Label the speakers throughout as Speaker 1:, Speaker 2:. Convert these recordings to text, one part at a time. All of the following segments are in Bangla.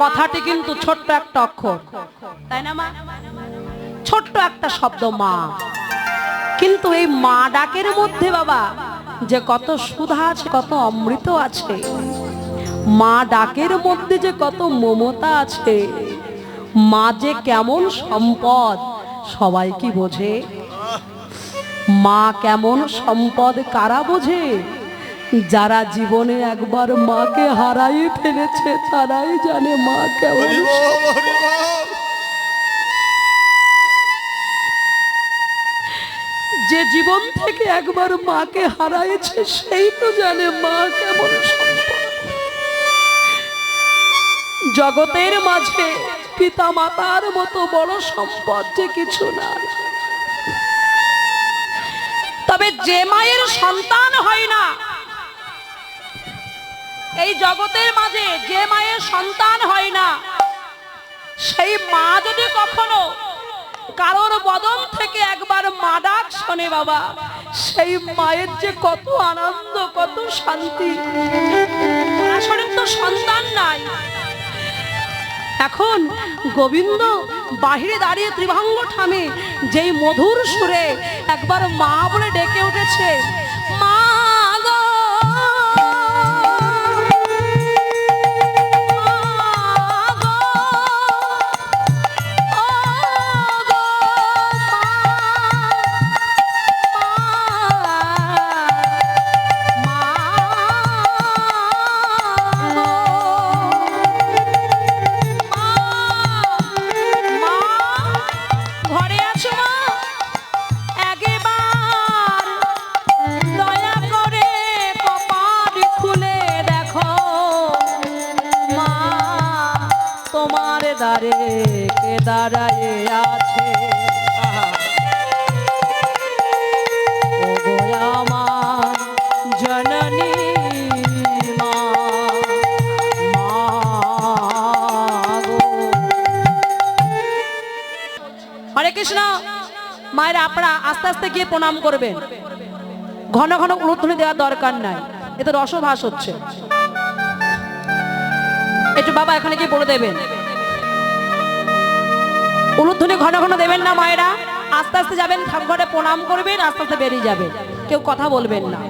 Speaker 1: কথাটি কিন্তু ছোট্ট একটা অক্ষর। তাই না, মা? ছোট্ট একটা শব্দ, মা। কিন্তু এই মা ডাকের মধ্যে, বাবা, যে কত সুধা আছে, কত অমৃত আছে, মা ডাকের মধ্যে যে কত মমতা আছে, মা যে কেমন সম্পদ, সবাই কি বোঝে? মা কেমন সম্পদ কারা বোঝে? যারা জীবনে একবার মাকে হারাই ফেলেছে তারাই জানে মা কেমন। যে জীবন থেকে একবার মাকে হারাইছে সেই তো জানে মা কেমন জগতের মাঝে পিতা মাতার মতো বড় সম্পদ যে কিছু না। তবে যে মায়ের সন্তান হয় না এই জগতের মাঝে যে মায়ের সন্তান হয় না, সেই মা যদি কখনো কারোর বদন থেকে একবার মা ডাক শোনে বাবা, সেই মায়ের যে কত আনন্দ, কত শান্তি। তো সন্তান নাই। এখন গোবিন্দ বাহিরে দাঁড়িয়ে ত্রিভাঙ্গ ঠামে যেই মধুর সুরে একবার মা বলে ডেকে উঠেছে আপনারা আস্তে আস্তে গিয়ে প্রণাম করবেন ঘন ঘন উলুধ্বনি দেওয়ার দরকার নাই। এতে রসভাস হচ্ছে। একটু বাবা এখানে গিয়ে বলে দেবেন। উলুধ্বনি ঘন ঘন দেবেন না মায়েরা। আস্তে আস্তে যাবেন, ঠাকুরঘরে প্রণাম করবেন, আস্তে আস্তে বেরিয়ে যাবেন। কেউ কথা বলবেন না।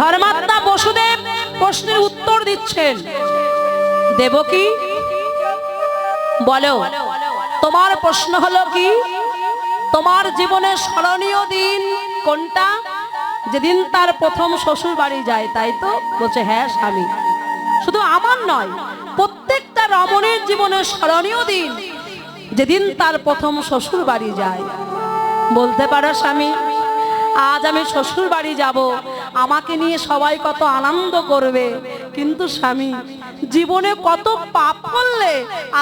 Speaker 1: ধর্মাত্মা বসুদেব প্রশ্নের উত্তর দিচ্ছেন। দেব দেবকী বলো। তোমার প্রশ্ন হলো কি? তোমার জীবনে স্মরণীয় দিন কোনটা? যেদিন তার প্রথম শ্বশুর বাড়ি যায়, তাই তো? বলছে হ্যাঁ স্বামী। শুধু আমার নয়, প্রত্যেকটা রমণীর জীবনের স্মরণীয় দিন যেদিন তার প্রথম শ্বশুর বাড়ি যায়। বলতে পারো, স্বামী, আজ আমি শ্বশুর বাড়ি যাব, আমাকে নিয়ে সবাই কত আনন্দ করবে কিন্তু স্বামী, জীবনে কত পাপ করলে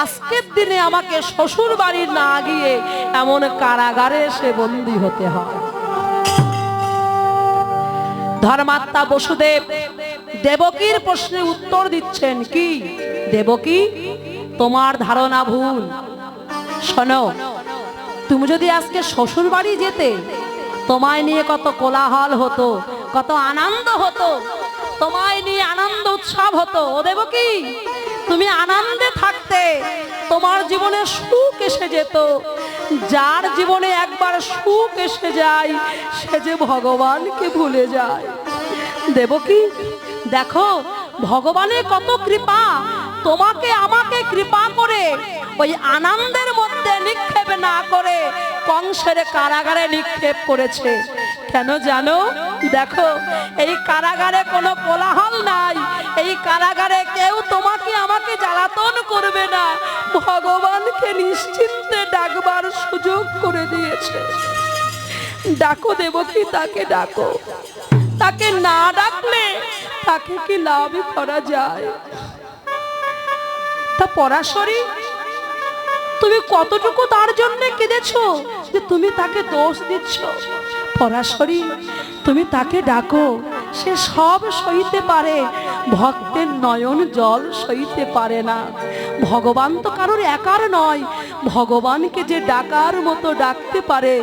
Speaker 1: আজকের দিনে আমাকে শ্বশুর বাড়ি না গিয়ে এমন কারাগারে সে বন্দী হতে হয়। ধর্মাত্মা বসুদেব দেবকীর প্রশ্নে উত্তর দিচ্ছেন, কি? দেবকী, তোমার ধারণা ভুল। শোনো, তুমি যদি আজকে শ্বশুর বাড়ি যেতে, তোমায় নিয়ে কত কোলাহল হতো, কত আনন্দ হতো তোমায় নিয়ে আনন্দ উৎসব হতো। ও দেব কি? তুমি আনন্দে থাকতে, তোমার জীবনে সুখ এসে যেত। যার জীবনে একবার সুখ এসে যায়, সে যে ভগবানকে ভুলে যায়। দেব কি? দেখো, ভগবানের কত কৃপা। তোমাকে আমাকে কৃপা করে ওই আনন্দের মধ্যে নিক্ষেপ না করে কংসের কারাগারে নিক্ষেপ করেছে। কেন জানো? দেখো, এই কারাগারে কোনো কোলাহল নাই। এই কারাগারে কেউ তোমাকে আমাকে জ্বালাতন করবে না। ভগবানকে নিশ্চিন্তে ডাকবার সুযোগ করে দিয়েছে। ডাকো দেবকী, তাকে ডাকো। তাকে না ডাকলে তাকে কি লাভ করা যায়? তা পরাশরী, তুমি কতটুকু তার জন্য কেঁদেছো যে তুমি তাকে দোষ দিচ্ছ? পরাশরী, তুমি তাকে ডাকো, সে সব সইতে পারে, ভক্তের নয়ন জল সইতে পারে না। ভগবান তো কারোর একার নয়, ভগবানকে যে ডাকার মতো ডাকতে পারে,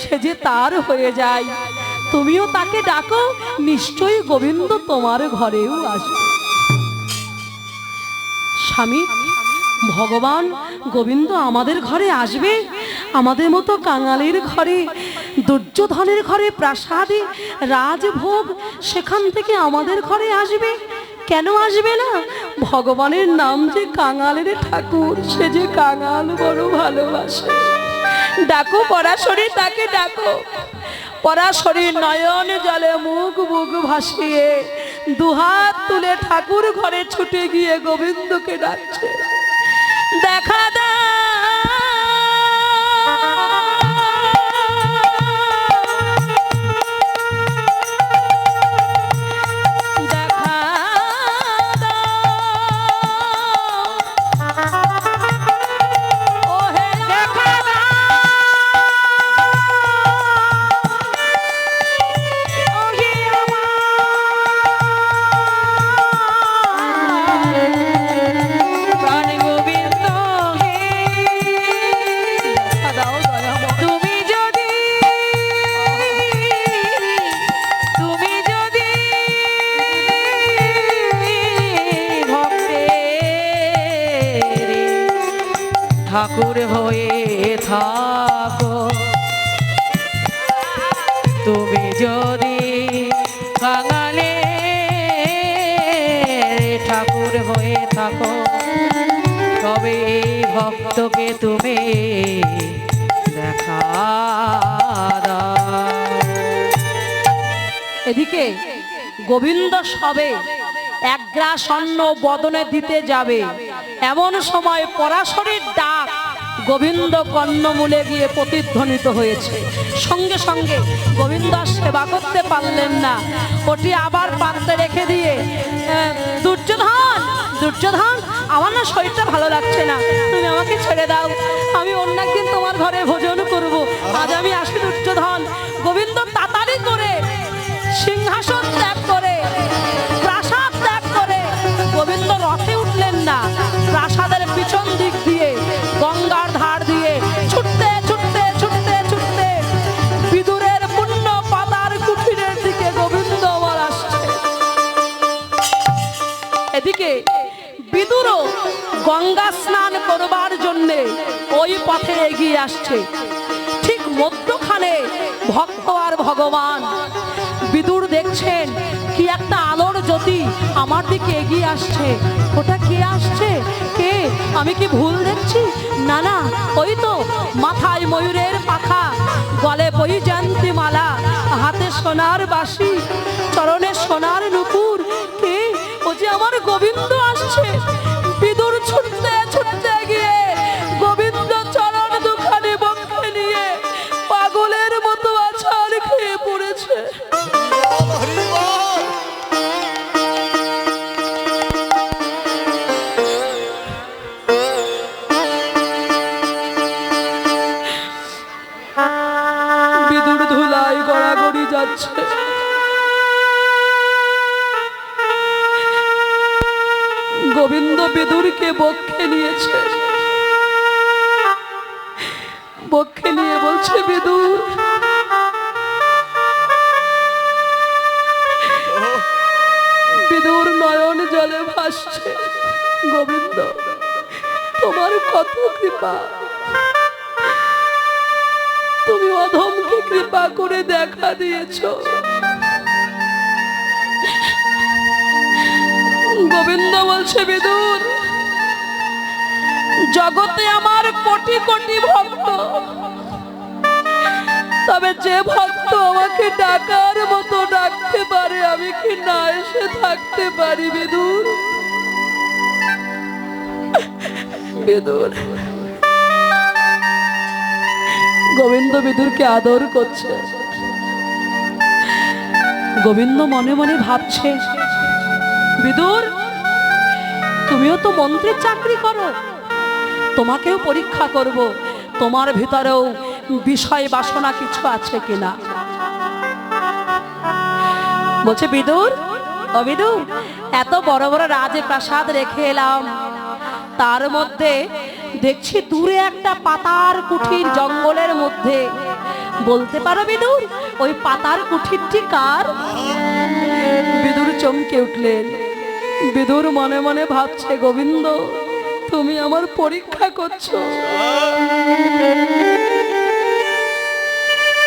Speaker 1: সে যে তার হয়ে যায়। তুমিও তাকে ডাকো, নিশ্চয়ই গোবিন্দ তোমার ঘরেও আসবে। স্বামী ভগবান, গোবিন্দ আমাদের ঘরে আসবে। আমাদের মতো কাঙালির ঘরে, দুর্যোধনের ঘরে প্রাসাদে রাজভোগ, সেখান থেকে আমাদের ঘরে আসবে। কেন আসবে না? ভগবানের নাম যে কাঙালের ঠাকুর, সে যে কাঙাল বড় ভালোবাসে। ডাকো পরাশরী, তাকে ডাকো। পরাশরী নয়ন জলে মুখ মুখ ভাসিয়ে, দুহাত তুলে ঠাকুর ঘরে ছুটে গিয়ে গোবিন্দকে ডাকছে। দেখা দাও
Speaker 2: ঠাকুর হয়ে থাকো। তুমি যদি বাঙালে, ঠাকুর হয়ে থাকো, তবে এই ভক্তকে তুমি দেখা
Speaker 1: এদিকে গোবিন্দ সবে এক গ্রাস অন্ন বদনে দিতে যাবে। এমন সময় পরাশরীর ডাক গোবিন্দ কর্ণমূলে গিয়ে প্রতিধ্বনিত হয়েছে। সঙ্গে সঙ্গে গোবিন্দ সেবা করতে পারলেন না। ওটি আবার পাত্রে রেখে দিয়ে দুর্যোধন দুর্যোধন, আমার না শরীরটা ভালো লাগছে না। তুমি আমাকে ছেড়ে দাও। আমি অন্য একদিন তোমার ঘরে ভোজন করব। আজ আমি আসি গঙ্গা স্নান করবার জন্যে ওই পথে এগিয়ে আসছে। ঠিক মধ্যখানে ভক্ত আর ভগবান। বিদুর দেখছেন কি একটা আলোর জ্যোতি আমার দিকে এগিয়ে আসছে। ওটা কে আসছে? কে? আমি কি ভুল দেখছি? না না, ওই তো মাথায় ময়ূরের পাখা, গলে বৈজয়ন্তী মালা হাতে সোনার বাসি চরণে সোনার নুপুর গোবিন্দ বলছে বিদুর। জগতে আমার কোটি কোটি ভক্ত। তবে যে ভক্ত আমাকে ডাকার মতো ডাকতে পারে, আমি কি না এসে থাকতে পারি বিদুর? বিদুর। গোবিন্দ বিদুরকে আদর করছে। গোবিন্দ মনে মনে ভাবছে, বিদুর তুমিও তো মন্ত্রীর চাকরি করো। তোমাকেও পরীক্ষা করব। তোমার ভিতরেও বিষয় বাসনা কিছু আছে কিনা? বলছে, বিদুর, ও বিদুর, এত বড় বড় রাজপ্রাসাদ রেখে এলাম। তার মধ্যে দেখছি দূরে একটা পাতার কুঠির জঙ্গলের মধ্যে। বলতে পারো বিদুর, ওই পাতার কুঠিরটি কার? বিদুর চমকে উঠলেন। বিদুর মনে মনে ভাবছে, গোবিন্দ, তুমি আমার পরীক্ষা করছ।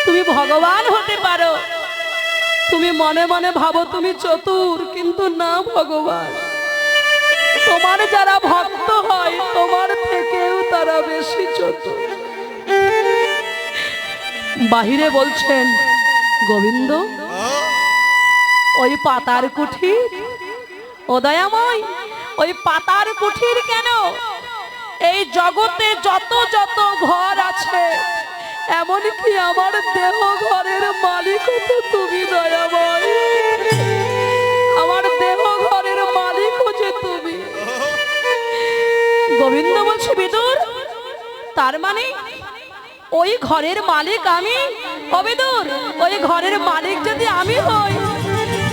Speaker 1: তুমি ভগবান হতে পারো। তুমি মনে মনে ভাবো তুমি চতুর, কিন্তু না ভগবান। তোমার যারা ভক্ত হয়, তোমার থেকেও তারা বেশি চতুর। বাহিরে বলছেন, গোবিন্দ, ওই পাতার কুঠির ও দয়াময়, ওই পাতার কুঠির কেন? এই জগতে যত যত ঘর আছে, এমনকি আমার দেহ ঘরের মালিক তো তুমি দয়াময়। আমার দেহ ঘরের মালিক হচ্ছে তুমি। গোবিন্দ বলছে, বিদুর, তার মানে ওই ঘরের মালিক আমি? অবিদুর ওই ঘরের মালিক যদি আমি হই,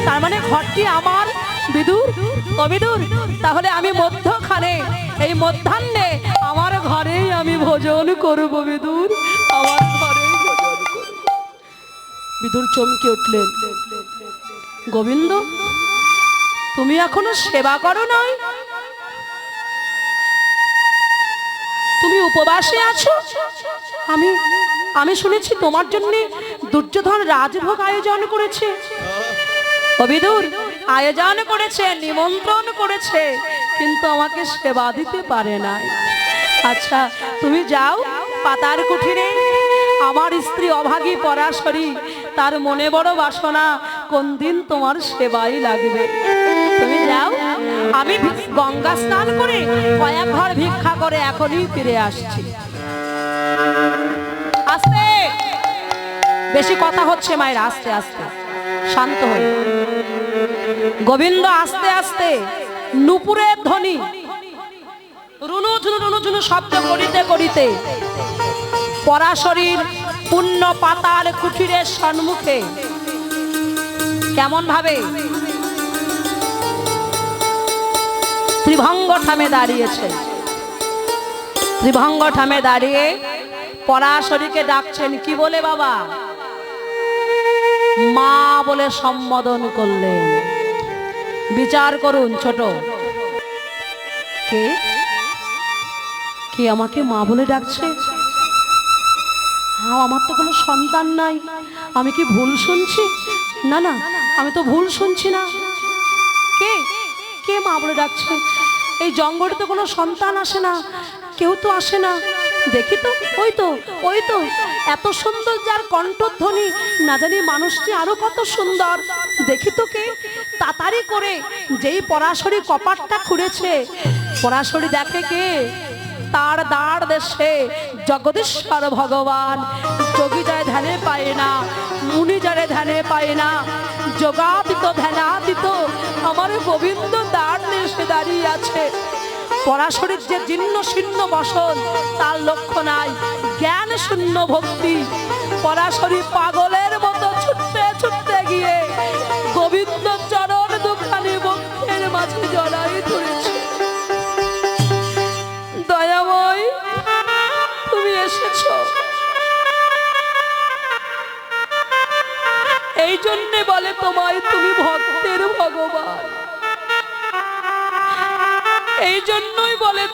Speaker 1: তার মানে ঘরটি আমার? বিদুর অবিদুর তাহলে আমি মধ্যখানে, এই মধ্যাহ্নে আমার ঘরেই আমি ভোজন করব বিদুর, আমার ঘরেই বিদুর চমকে উঠলেন। গোবিন্দ, তুমি এখনও সেবা করো নয় তুমি উপবাসে আছো? আমি আমি শুনেছি তোমার জন্য দুর্যোধন রাজভোগ আয়োজন করেছে। অবিদুর আয়োজন করেছে, নিমন্ত্রণ করেছে, কিন্তু আমাকে সেবা দিতে পারে নাই। আচ্ছা তুমি যাও, পাতার কুঠিরে। আমার স্ত্রী অভাগী পরাশরী, তার মনে বড় বাসনা, কোন দিন তোমার সেবাই লাগবে। তুমি যাও, আমি গঙ্গা স্নান করে কয়েক ঘর ভিক্ষা করে এখনই ফিরে আসছি। আস্তে! বেশি কথা হচ্ছে মায়ের, আস্তে আস্তে। শান্ত হয়ে। গোবিন্দ আস্তে আস্তে, নুপুরের ধ্বনি রুনু ঝুনু রুনু ঝুনু শব্দ করিতে করিতে, পরাশরীর পুণ্য পাতার কুঠিরের সম্মুখে কেমন ভাবে? ত্রিভঙ্গ ঠামে দাঁড়িয়েছে। ত্রিভঙ্গ ঠামে দাঁড়িয়ে পরাশরীকে ডাকছেন, কি বলে বাবা? মা বলে, সম্বোধন করলেন। বিচার করুন, ছোট। কে? কে আমাকে মা বলে ডাকছে? হ্যাঁ আমার তো কোনো সন্তান নাই। আমি কি ভুল শুনছি? না না, আমি তো ভুল শুনছি না। কে? কে মা বলে ডাকছে? এই জঙ্গলে তো কোনো সন্তান আসে না, কেউ তো আসে না। দেখি তো, ওই তো ওই তো। এত সুন্দর যার কণ্ঠধ্বনি, না জানি মানুষটি আরও কত সুন্দর। দেখি তো কে? তাড়াতাড়ি করে যেই পরাশরি কপাটটা খুঁড়েছে, পরাশরী দেখে কে? তার দাঁড় দেশে জগদীশ্বর ভগবান। যোগী যায় ধ্যানে পায় না, মুনি যারে ধ্যানে পায় না। যোগাদিত ধ্যানাদিত আমার গোবিন্দ দাঁড় দেশে দাঁড়িয়ে আছে। পরাশরীর যে জীর্ণ শীর্ণ বসন, তার লক্ষ্য নাই, জ্ঞান শূন্য ভক্তি। পরাশরী পাগলের মতো ছুটতে ছুটতে গিয়ে গোবিন্দ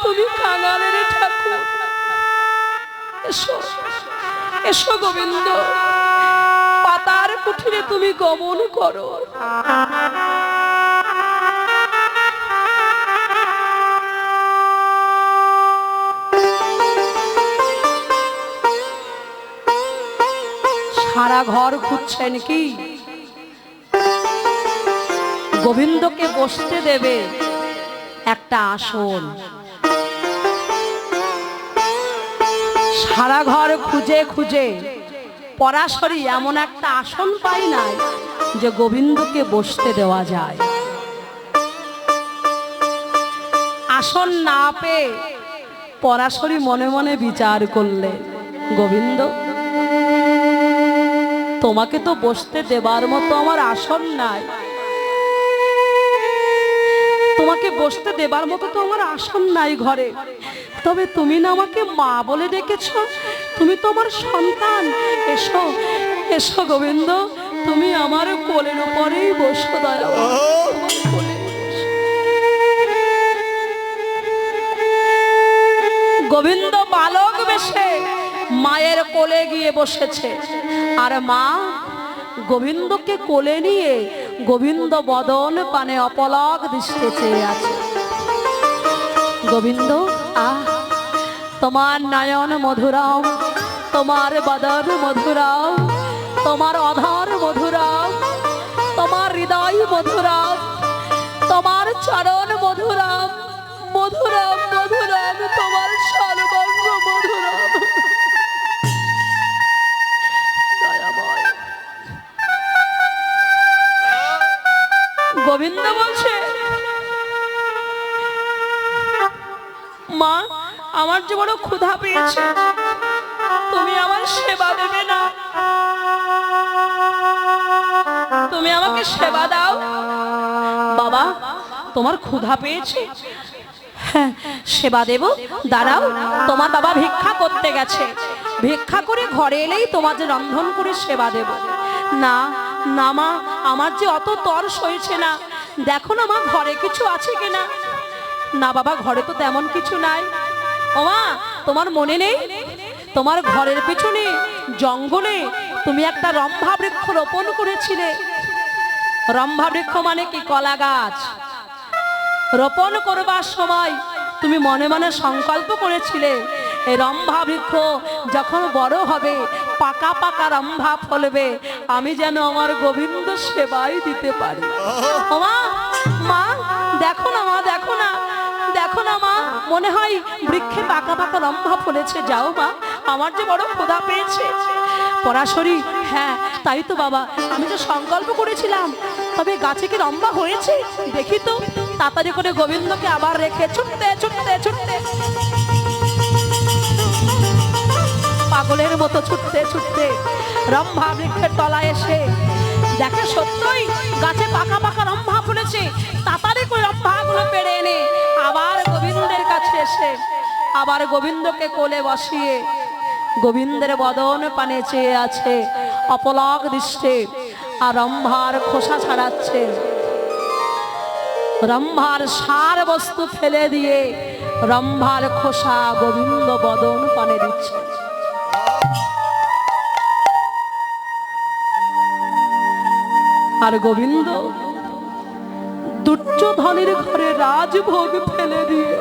Speaker 1: তুমি কাঙালের ঠাকুর। এসো এসো গোবিন্দ। পাতার কুঠিরে তুমি গমন করো। সারা ঘর খুঁজছেন কি? গোবিন্দকে বসতে দেবে একটা আসন। সারা ঘর খুঁজে খুঁজে। পরাশরী এমন একটা আসন পাই নাই যে গোবিন্দকে বসতে দেওয়া যায়। আসন না পেয়ে পরাশরী মনে মনে বিচার করলে, গোবিন্দ, তোমাকে তো বসতে দেবার মতো আমার আসন নাই। বসতে দেবার মতো তো আমার আসন নাই ঘরে। তবে তুমি না আমাকে মা বলে ডেকেছ, তুমি তো আমার সন্তান। এসো এসো গোবিন্দ, তুমি আমার কোলের উপরেই বসো দয়া গোবিন্দ বালক বেশে মায়ের কোলে গিয়ে বসেছে। আর মা গোবিন্দকে কোলে নিয়ে গোবিন্দ বদন পানে অপলক দৃষ্টে চেয়ে আছে। গোবিন্দ, আহ, তোমার নয়ন মধুরাম তোমার বদন মধুরাম তোমার অধর মধুরাম তোমার হৃদয় মধুরাম তোমার চরণ মধুরাম মধুরাম মধুরাম আমার যে বড় ক্ষুধা পেয়েছে, তুমি আমার সেবা দেবে না। তুমি আমাকে সেবা দাও। বাবা, তোমার ক্ষুধা পেয়েছে? হ্যাঁ সেবা দেব। দাঁড়াও, তোমার বাবা ভিক্ষা করতে গেছে। ভিক্ষা করে ঘরে এলেই তোমার যে রন্ধন করে সেবা দেব। না না মা, আমার যে অত তর সইছে না। দেখো না মা, ঘরে কিছু আছে কিনা? না বাবা, ঘরে তো তেমন কিছু নাই। তোমার মনে নেই? তোমার ঘরের পেছনে জঙ্গলে তুমি একটা রম্ভা বৃক্ষ রোপণ করেছিলে। রম্ভা বৃক্ষ মানে কি? কলা গাছ। রোপণ করবার সময় তুমি মনে মনে সংকল্প করেছিলে এই রম্ভা বৃক্ষ যখন বড় হবে পাকা পাকা রম্ভা ফলবে আমি যেন আমার গোবিন্দ সেবাই দিতে পারি। মা দেখো না মনে হয় বৃক্ষে পাকা পাকা রম্ভা ফলেছে যাও মা, আমার যে বড় ক্ষুধা পেয়েছে। পরাশরী হ্যাঁ তাই তো বাবা, আমি তো সংকল্প করেছিলাম, তবে গাছে কি রম্ভা হয়েছে? দেখি তো, তাড়াতাড়ি করে গোবিন্দকে আবার রেখে ছুটতে ছুটতে ছুটতে। পাগলের মতো ছুটতে ছুটতে, রম্ভা বৃক্ষের তলায় এসে দেখে সত্যই গাছে পাকা পাকা রম্ভা ফুলেছে, তাড়াতাড়ি করে রম্ভাগুলো আবার গোবিন্দকে কোলে বসিয়ে গোবিন্দের বদন পানে চেয়ে আছে অপলক দৃষ্টে, আর রম্ভার খোসা ছাড়াচ্ছে। রম্ভার সার বস্তু ফেলে দিয়ে রম্ভার খোসা গোবিন্দ বদন পানে দিচ্ছে। আর গোবিন্দ দুর্যোধনের ঘরে রাজভোগ ফেলে দিয়ে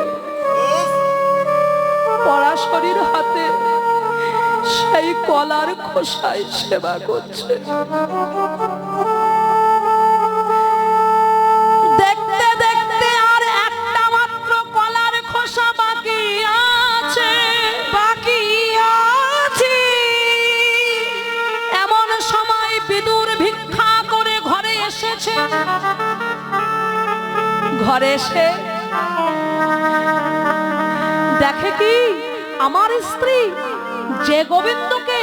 Speaker 1: পরাশরীর হাতে, সেই কলার খোসায় সেবা করছে। দেখতে আর একটা মাত্র কলার খোসা বাকি আছে বাকি আছে। এমন সময় বিদুর ভিক্ষা করে ঘরে এসেছে। ঘরে এসে দেখে কি? আমার স্ত্রী যে গোবিন্দকে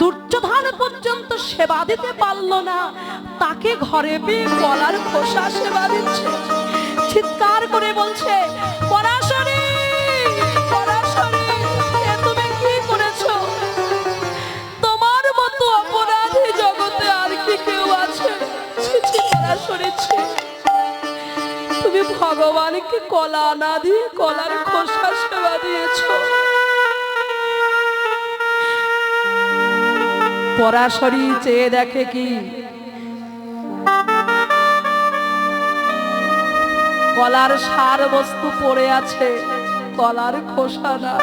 Speaker 1: দুর্যোধন পর্যন্ত সেবা দিতে পারল না, তাকে ঘরে পেয়ে গলার খোসা সেবা দিচ্ছে। চিৎকার করে বলছে ভগবানকে কলা না দিয়ে কলার খোসা সেবা দিয়েছ। পরাশরী চেয়ে দেখে কি? কলার সার বস্তু পড়ে আছে, কলার খোসা না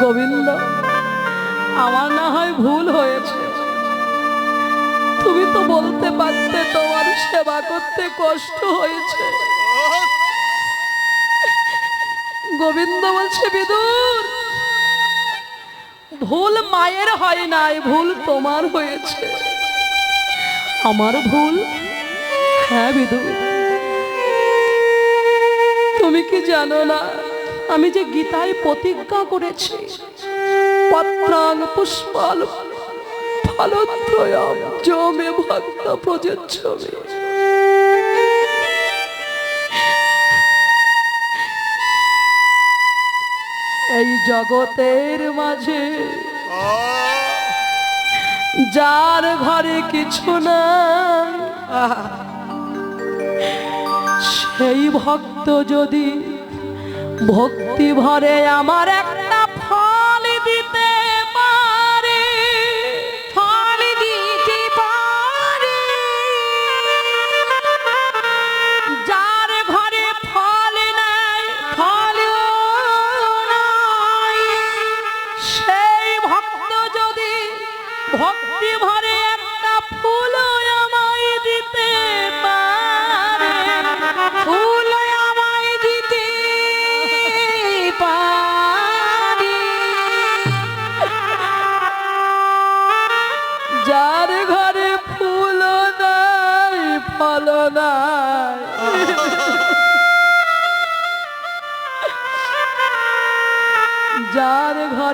Speaker 1: গোবিন্দ, আমার না হয় ভুল হয়েছে। তুমি তো বলতে পারতে তোমার সেবা করতে কষ্ট হয়েছে। গোবিন্দ বলছে, বিদুর, ভুল মায়ের হয় নাই, ভুল তোমার হয়েছে। আমার ভুল? হ্যাঁ বিদু তুমি কি জানো না, আমি যে গীতায় প্রতিজ্ঞা করেছি পত্রাং পুষ্পাল ভক্ত এই জগতের মাঝে যার ঘরে কিছু না সেই ভক্ত যদি ভক্তি ভরে আমার একটা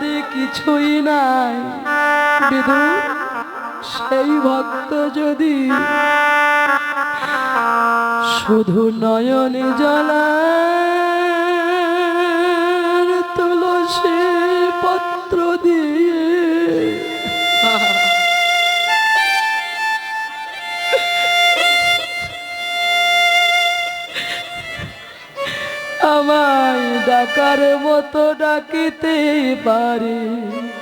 Speaker 1: যার কিছুই নাই। বিদু সেই ভক্ত যদি শুধু নয়নে জলা তুলসী পত্র দিয়ে আমায় ডাকার মতো ডাকিতে পারে।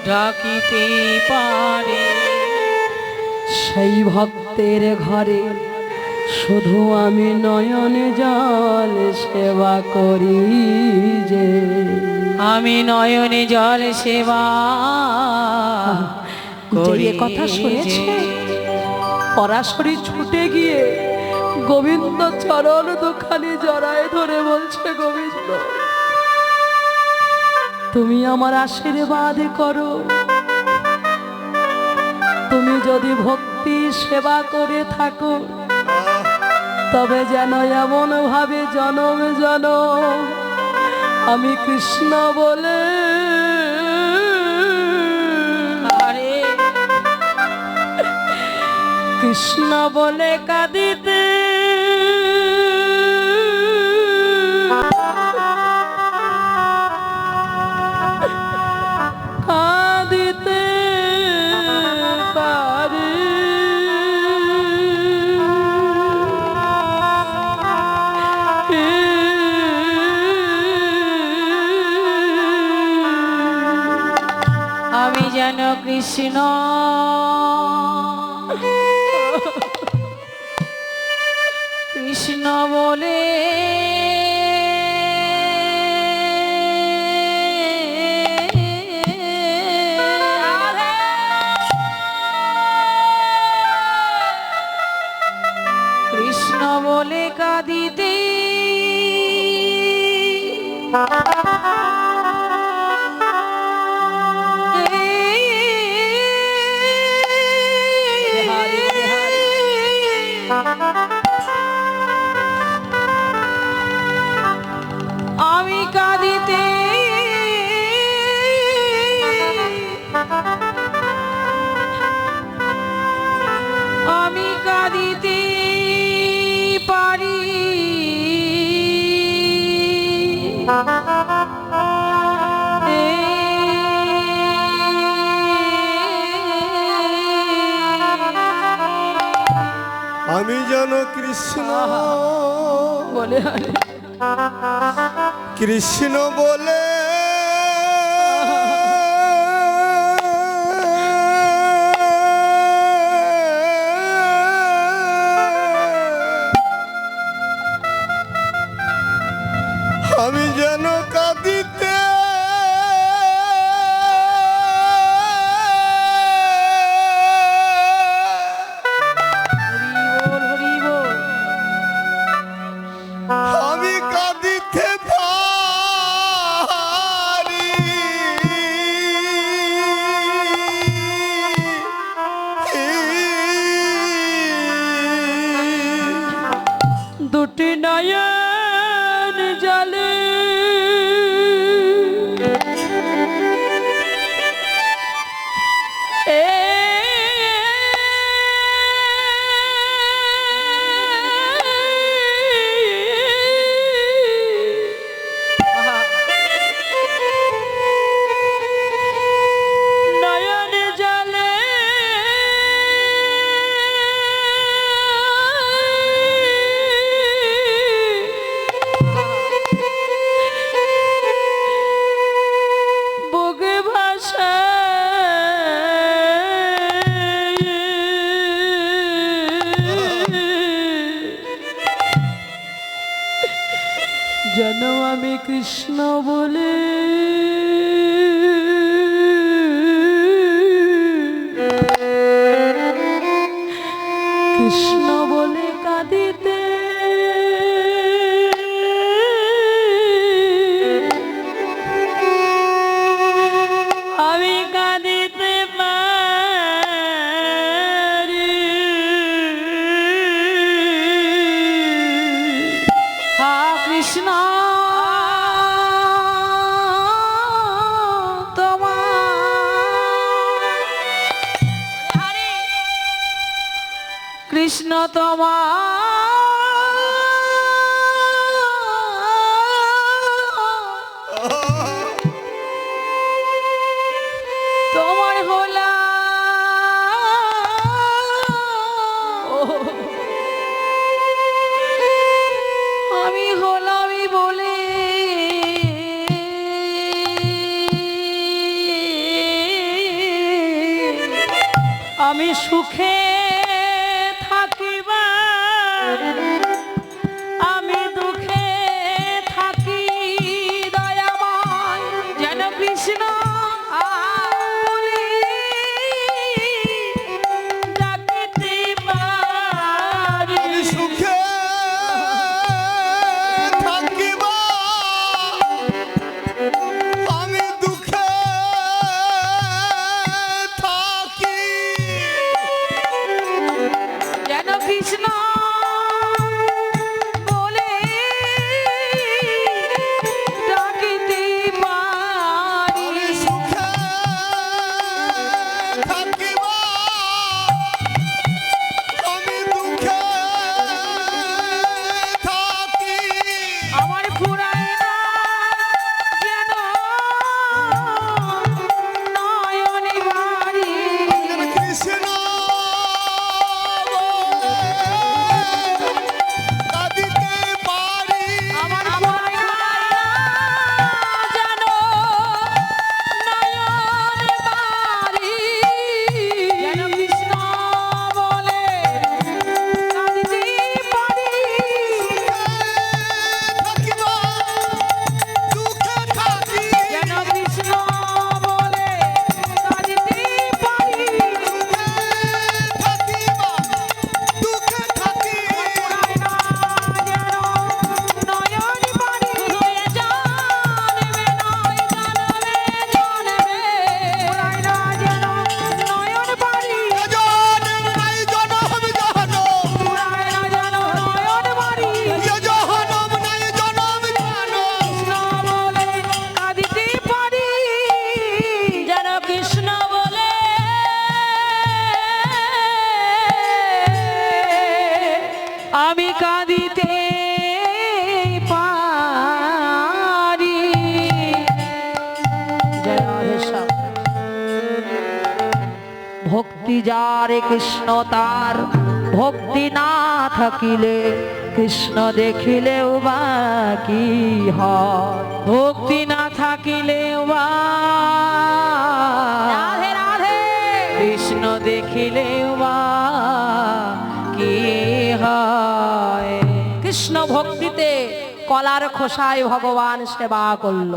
Speaker 2: ডাকিতে পারে।
Speaker 1: সেই ভক্তের ঘরে শুধু আমি নয়ন জল সেবা করি যে।
Speaker 2: আমি নয়নে জল সেবা
Speaker 1: এ কথা শুনেছে পরাশরী ছুটে গিয়ে গোবিন্দ চরণ দুখানি জড়ায় ধরে বলছে গোবিন্দ তুমি আমার আশীর্বাদ করো। তুমি যদি ভক্তি সেবা করে থাকো তবে যেন এমন ভাবে জনম জনম আমি কৃষ্ণ বলে
Speaker 2: আরে।
Speaker 1: কৃষ্ণ বলে কাঁদিতে
Speaker 2: কৃষ্ণ আমি
Speaker 3: যেন কৃষ্ণ।
Speaker 1: বলে।
Speaker 3: কৃষ্ণ বলে জলে
Speaker 2: কৃষ্ণ আমি সুখে
Speaker 1: হরে কৃষ্ণ
Speaker 2: তার ভক্তি না থাকিলে কৃষ্ণ দেখিলেও বা কি হয়?
Speaker 1: ভক্তি না থাকিলে
Speaker 2: বা
Speaker 1: কৃষ্ণ দেখিলেও বা কি হয়?
Speaker 2: কৃষ্ণ ভক্তিতে কলার খোসায় ভগবান সেবা করল।